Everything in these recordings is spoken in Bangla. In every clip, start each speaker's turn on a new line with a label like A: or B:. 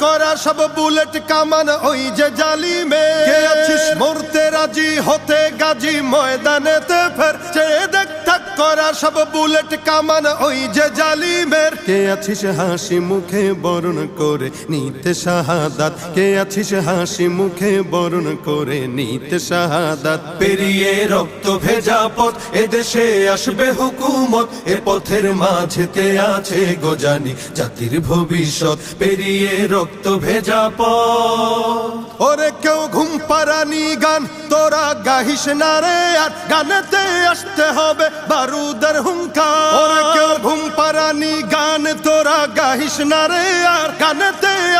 A: করা সব বুলেট কামান ওই যে জালিমে কে আছিস? মরতে রাজি হতে গাজী ময়দানেতে ফের থাক করা সব বুলেট কামান, ওই যে জালিমের। কে আছিস হাসি মুখে বরণ করে নিতে শাহাদাত? কে আছিস হাসি মুখে বরণ করে নিতে শাহাদাত? পেরিয়ে রক্ত ভেজা পথ, এদেশে আসবে হুকুমত। এ পথের মাঝেতে আছে গোজানি জাতির ভবিষ্যৎ। পেরিয়ে রক্ত ভেজা পথ। ওরে রে, আর গানেতে আসতে হবে বারুদের হুঙ্কার। কেউ ঘুম পারানি গান তোরা গাহিস না রে, আর গানেতে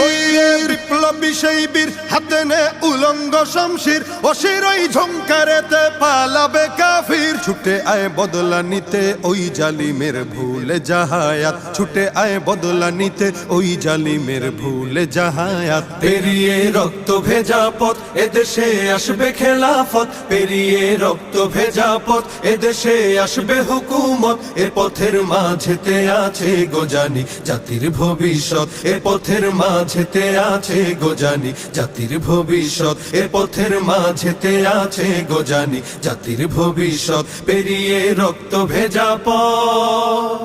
A: কইরে বিপ্লবী সেই বীর হাতে নে উলঙ্গ শমশির অশিরই ঝঙ্কারেতে পালাবে কাফির। ছুটে আয় বদলা নিতে ওই জালিমের ভুলে জাহায়াত। ছুটে আয় বদলা নিতে ওই জালিমের ভুলে জাহায়াত। পেরিয়ে রক্ত ভেজা পথ, এদেশে আসবে খেলাফত। পেরিয়ে রক্ত ভেজা পথ, এদেশে আসবে হুকুমত। এ পথের মাঝেতে আছে গোজানি জাতির ভবিষ্যৎ। এ পথের মাঝেতে আছে গোজানি জাতির ভবিষ্যৎ এ পথের মাঝেতে আছে গোজানি জাতির ভবিষ্যৎ পেরিয়ে রক্ত ভেজা পথ।